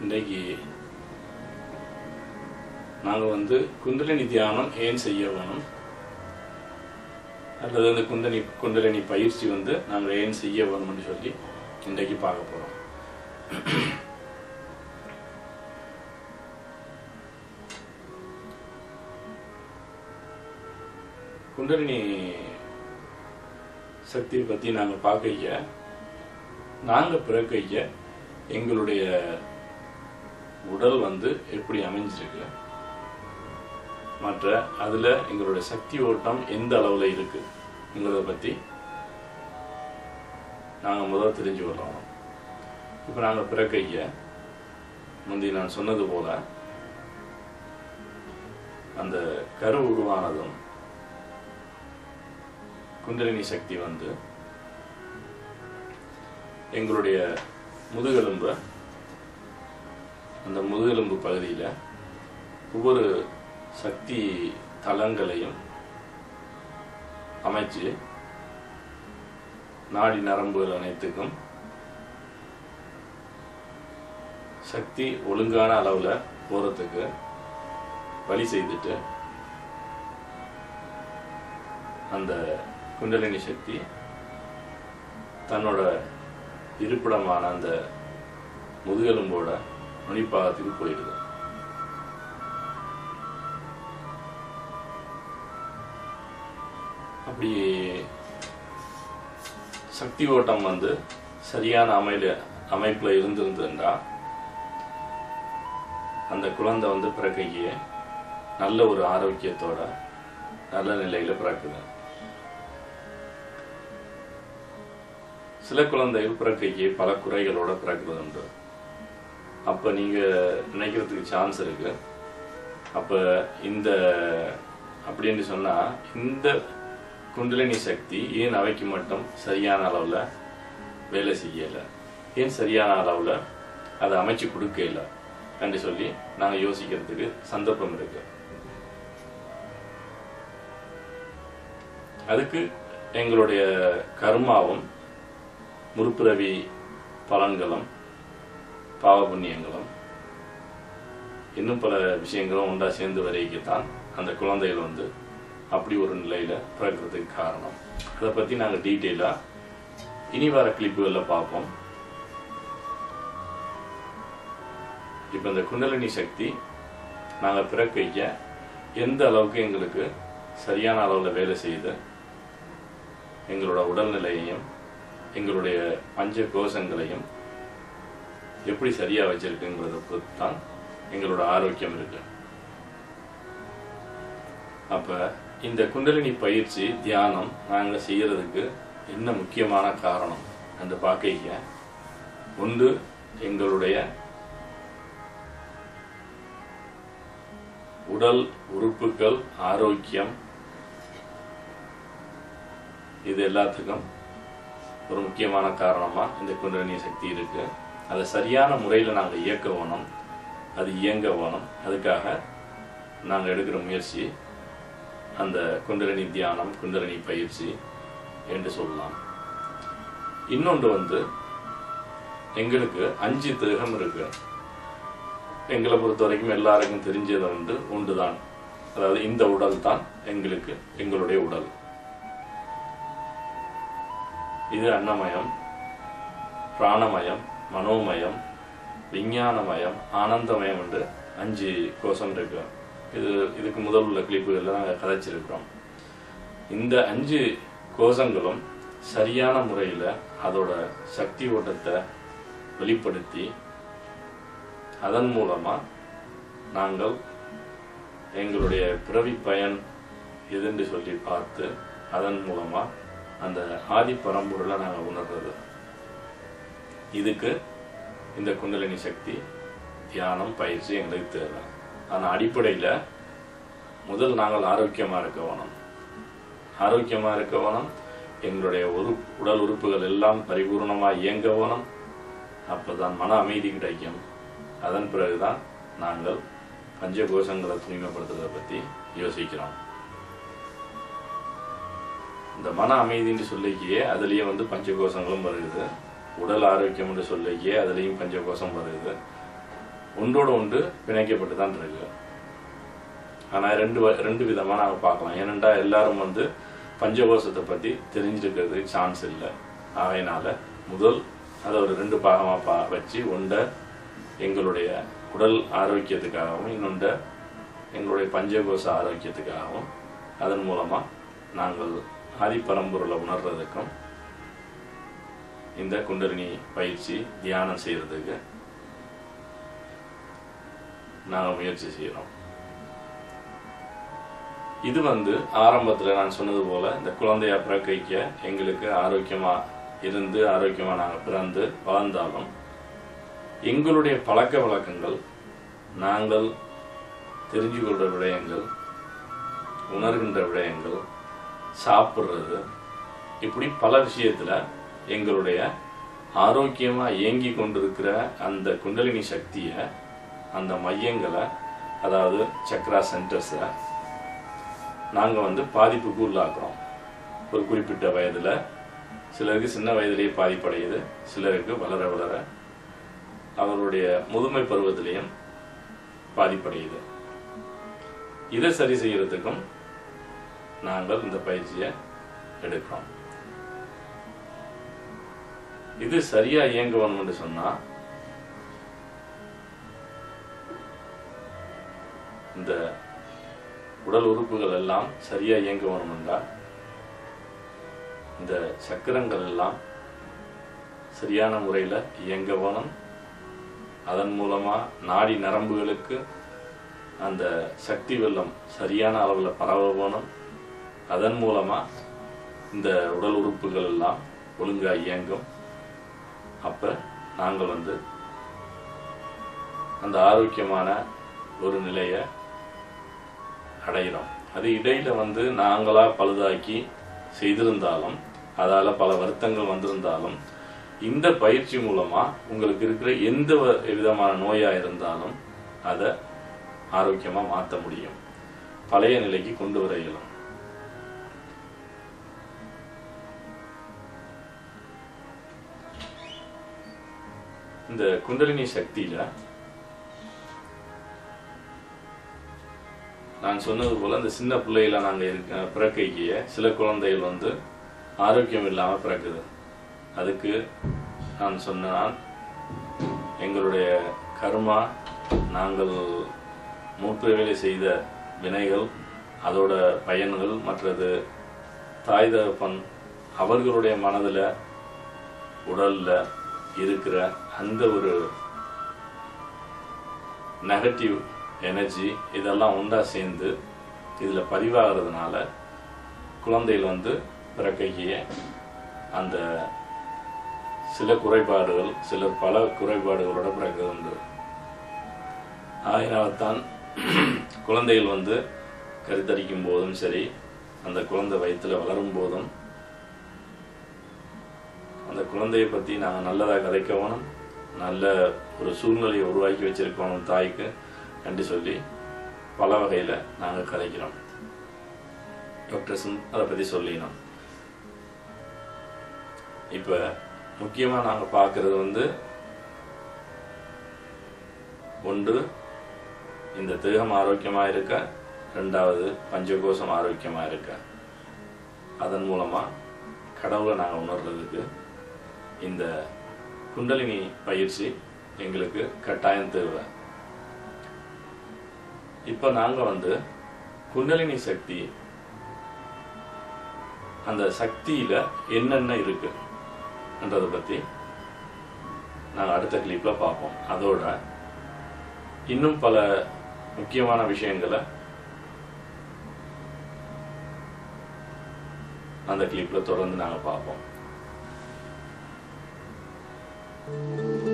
இன்றைக்கு நாங்கள் வந்து குண்டலினி தியானம் ஏன் செய்ய வேணும்? அல்லது அந்த குண்டனி குண்டலினி பயிற்சி வந்து நாங்கள் ஏன் செய்ய வேணும்னு சொல்லி இன்றைக்கு பார்க்க போகிறோம் குண்டலினி சக்தியை பற்றி நாங்கள் பார்க்கைய நாங்கள் பிறக்கைய எங்களுடைய உடல் வந்து எப்படி அமைஞ்சிருக்கு மற்ற அதில் எங்களுடைய சக்தி ஓட்டம் எந்த அளவில் இருக்குங்கிறத பற்றி நாங்கள் முதல் தெரிஞ்சு கொள்ளணும் இப்போ நாங்கள் பிறக்கைய முந்தி நான் சொன்னது போல அந்த கரு உருவானதும் குண்டலினி சக்தி வந்து எங்களுடைய முதுகெலும்பை அந்த முதுகெலும்பு பகுதியில் ஒவ்வொரு சக்தி தளங்களையும் அமைச்சு நாடி நரம்புகள் அனைத்துக்கும் சக்தி ஒழுங்கான அளவில் போகிறதுக்கு வழி செய்துட்டு அந்த குண்டலினி சக்தி தன்னோட இருப்பிடமான அந்த முதுகெலும்போட நுனிப்பாகத்துக்கு போயிடுது. அப்படி சக்தி ஓட்டம் வந்து சரியான அமைல அமைப்பில் இருந்திருந்ததுண்டா. அந்த குழந்தை வந்து பிறக்கையே நல்ல ஒரு ஆரோக்கியத்தோட நல்ல நிலையில் பிறக்குது. சில குழந்தைகள் பிறக்கைக்கு பல குறைகளோட பிறக்கிறது உண்டு அப்போ நீங்கள் நினைக்கிறதுக்கு சான்ஸ் இருக்கு. அப்போ இந்த அப்படின்னு சொன்னால் இந்த குண்டலினி சக்தி ஏன் அவைக்கு மட்டும் சரியான அளவில் வேலை செய்யலை? ஏன் சரியான அளவில் அதை அமைச்சு கொடுக்கல? என்று சொல்லி நாங்கள் யோசிக்கிறதுக்கு சந்தர்ப்பம் இருக்கு. அதுக்கு எங்களுடைய கர்மாவும் முற்பிறவி பலன்களும் பாவ புண்ணியங்களும் இன்னும் பல விஷயங்களும் உண்டா சேர்ந்து வரைக்குத்தான் அந்த குழந்தைகள் வந்து அப்படி ஒரு நிலையில பிறக்கிறதுக்கு காரணம். அதை பத்தி நாங்கள் டீட்டெயிலாக இனி வர கிளிப்புகளில் பார்ப்போம். இப்போ இந்த குண்டலினி சக்தி நாங்கள் பிறக்கைக்க எந்த அளவுக்கு எங்களுக்கு சரியான அளவில் வேலை செய்து எங்களோட உடல்நிலையையும் எங்களுடைய பஞ்ச கோஷங்களையும் எப்படி சரியாக வச்சிருக்குங்கிறத பொறுத்து தான் எங்களோட ஆரோக்கியம் இருக்கு. அப்போ இந்த குண்டலினி பயிற்சி தியானம் நாங்கள் செய்யறதுக்கு என்ன முக்கியமான காரணம்? என்று பார்க்க ஒன்று எங்களுடைய உடல் உறுப்புகள் ஆரோக்கியம். இது எல்லாத்துக்கும் ஒரு முக்கியமான காரணமாக இந்த குண்டலினி சக்தி இருக்கு. அதை சரியான முறையில் நாங்கள் இயக்க வேணும். அது இயங்க வேணும். அதுக்காக நாங்கள் எடுக்கிற முயற்சி அந்த குண்டலினி தியானம் குண்டலினி பயிற்சி என்று சொல்லலாம். இன்னொன்று வந்து எங்களுக்கு அஞ்சு தேகம் இருக்கு. எங்களை பொறுத்த வரைக்கும் எல்லாருக்கும் தெரிஞ்சது வந்து ஒன்று தான் அதாவது இந்த உடல் தான் எங்களுக்கு எங்களுடைய உடல். இது அன்னமயம் பிராணமயம் மனோமயம் விஞ்ஞானமயம் ஆனந்தமயம் என்று அஞ்சு கோஷம் இருக்கு. இது இதுக்கு முதல் உள்ள கிளிப்புகளில் நாங்கள் கதைச்சிருக்கிறோம். இந்த அஞ்சு கோஷங்களும் சரியான முறையில் அதோட சக்தி ஓட்டத்தை வெளிப்படுத்தி அதன் மூலமாக நாங்கள் எங்களுடைய பிறவி பயன் எதுன்னு சொல்லி பார்த்து அதன் மூலமாக அந்த ஆதி பரம்பொருளை நாங்கள் உணர்றது. இதுக்கு இந்த குண்டலினி சக்தி தியானம் பயிற்சி எங்களுக்கு தேவை. ஆனால் அடிப்படையில் முதல் நாங்கள் ஆரோக்கியமாக இருக்க வேணும். ஆரோக்கியமாக இருக்க வேணும். எங்களுடைய ஒரு உடல் உறுப்புகள் எல்லாம் பரிபூர்ணமாக இயங்க வேணும். அப்பதான் மன அமைதி கிடைக்கும். அதன் பிறகுதான் நாங்கள் பஞ்சகோஷங்களை தூய்மைப்படுத்துறதை பற்றி யோசிக்கிறோம். இந்த மன அமைதின்னு சொல்லிக்கியே அதுலேயே வந்து பஞ்சகோஷங்களும் வருது. உடல் ஆரோக்கியம் என்று சொல்லியே அதுலேயும் பஞ்சகோஷம் வருது. ஒன்றோடு ஒன்று பிணைக்கப்பட்டு தான் இருக்கு ஆனால் ரெண்டு வ- ரெண்டு விதமாக நாங்கள் பார்க்கலாம். ஏனென்றா எல்லாரும் வந்து பஞ்சகோஷத்தை பற்றி தெரிஞ்சிருக்கிறதுக்கு சான்ஸ் இல்லை. ஆகையினால முதல் அதை ஒரு ரெண்டு பாகமாக பா வச்சு ஒன்றை எங்களுடைய உடல் ஆரோக்கியத்துக்காகவும் இன்னொன்றை எங்களுடைய பஞ்சகோஷ ஆரோக்கியத்துக்காகவும் அதன் மூலமாக நாங்கள் ஆதிப்பரம்பொருளை உணர்றதுக்கும் இந்த குண்டலினி பயிற்சி தியானம் செய்யறதுக்கு நாங்கள் முயற்சி செய்கிறோம் இது வந்து ஆரம்பத்தில் நான் சொன்னது போல இந்த குழந்தையா பிறக்கைக்க எங்களுக்கு ஆரோக்கியமா இருந்து ஆரோக்கியமா நாங்கள் பிறந்து வளர்ந்தாலும் எங்களுடைய பழக்க வழக்கங்கள் நாங்கள் தெரிஞ்சு கொள்ற விடயங்கள் உணர்கின்ற விடயங்கள் சாப்பிட்றது இப்படி பல விஷயத்துல எங்களுடைய ஆரோக்கியமாக இயங்கி கொண்டிருக்கிற அந்த குண்டலினி சக்தியை அந்த மையங்களை அதாவது சக்ரா சென்டர்ஸை நாங்கள் வந்து பாதிப்புக்கு உள்ளாக்குறோம். ஒரு குறிப்பிட்ட வயதில் சிலருக்கு சின்ன வயதிலேயே பாதிப்படையுது சிலருக்கு வளர வளர அவருடைய முதுமை பருவத்திலையும் பாதிப்படையுது. இதை சரி செய்யறதுக்கும் நாங்கள் இந்த பயிற்சியை எடுக்கிறோம். இது சரியா இயங்க வேணும்னு சொன்னா இந்த உடல் உறுப்புகள் எல்லாம் சரியா இயங்க வேணும் இந்த சக்கரங்கள் எல்லாம் சரியான முறையில் இயங்க வேணும் அதன் மூலமா நாடி நரம்புகளுக்கு அந்த சக்தி வெள்ளம் சரியான அளவில் பரவ வேணும் அதன் மூலமா இந்த உடல் உறுப்புகள் எல்லாம் ஒழுங்காக இயங்கும். அப்ப நாங்கள் வந்து அந்த ஆரோக்கியமான ஒரு நிலையை அடைகிறோம். அது இடையில வந்து நாங்களா பழுதாக்கி செய்திருந்தாலும் அதால பல வருத்தங்கள் வந்திருந்தாலும் இந்த பயிற்சி மூலமா உங்களுக்கு இருக்கிற எந்த விதமான நோயா இருந்தாலும் அதை ஆரோக்கியமா மாற்ற முடியும். பழைய நிலைக்கு கொண்டு வர இயலும். இந்த குண்டலினி சக்தியில நான் சொன்னது போல இந்த சின்ன பிள்ளையில நாங்க இருக்க பிறக்கைக்கிய சில குழந்தைகள் வந்து ஆரோக்கியம் இல்லாம பிறக்குது. அதுக்கு நான் சொன்னால் எங்களுடைய கர்மா நாங்கள் மூப்பிரவேலை செய்த வினைகள் அதோட பயன்கள் மற்றது தாய் தகப்பன் அவர்களுடைய மனதில் உடலில் இருக்கிற அந்த ஒரு நெகட்டிவ் எனர்ஜி இதெல்லாம் ஒன்றா சேர்ந்து இதில் பதிவாகிறதுனால குழந்தைகள் வந்து பிறக்கைய அந்த சில குறைபாடுகள் சிலர் பல குறைபாடுகளோட பிறக்கிறது உண்டு. ஆயினால்தான் குழந்தைகள் வந்து கருத்தரிக்கும் போதும் சரி அந்த குழந்தை வயித்துல வளரும் போதும் அந்த குழந்தையை பற்றி நாங்கள் நல்லதாக கதைக்கணும் நல்ல ஒரு சூழ்நிலையை உருவாக்கி வச்சிருக்கணும் தாய்க்கு. என்று சொல்லி பல வகையில் நாங்கள் கலைக்கிறோம் டாக்டர்ஸும் அதை பற்றி சொல்லினோம். இப்போ முக்கியமாக நாங்கள் பார்க்கறது வந்து ஒன்று இந்த தேகம் ஆரோக்கியமாக இருக்க ரெண்டாவது பஞ்சகோஷம் ஆரோக்கியமாக இருக்க. அதன் மூலமாக கடவுளை நாங்கள் உணர்றதுக்கு இந்த குண்டலினி பயிற்சி எங்களுக்கு கட்டாயம் தேவை. இப்போ நாங்கள் வந்து குண்டலினி சக்தி அந்த சக்தியில் என்னென்ன இருக்குன்றதை என்றதை நாங்கள் அடுத்த கிளிப்பில் பார்ப்போம். அதோட இன்னும் பல முக்கியமான விஷயங்களை அந்த கிளிப்பில் தொடர்ந்து நாங்கள் பார்ப்போம். Música